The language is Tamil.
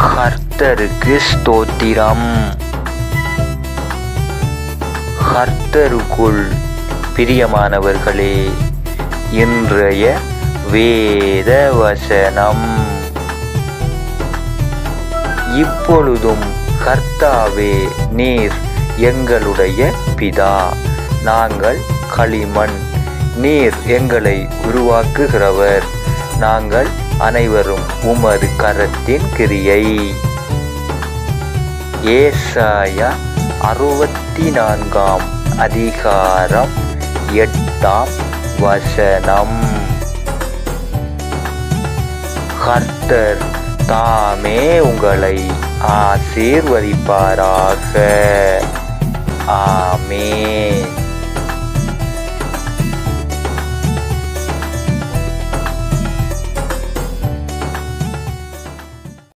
கர்த்தருக்கு ஸ்தோத்திரம். கர்த்தருக்குள் பிரியமானவர்களே இன்றைய வேத வசனம் இப்பொழுதும் கர்த்தாவே நீர் எங்களுடைய பிதா. நாங்கள் களிமண் நீர் எங்களை உருவாக்குகிறவர். நாங்கள் அனைவரும் உமது கரத்தின் கிரியை. ஏசாயா அறுபத்தி நான்காம் அதிகாரம் எட்டாம் வசனம். கர்த்தர் தாமே உங்களை ஆசீர்வதிப்பாராக. ஆமே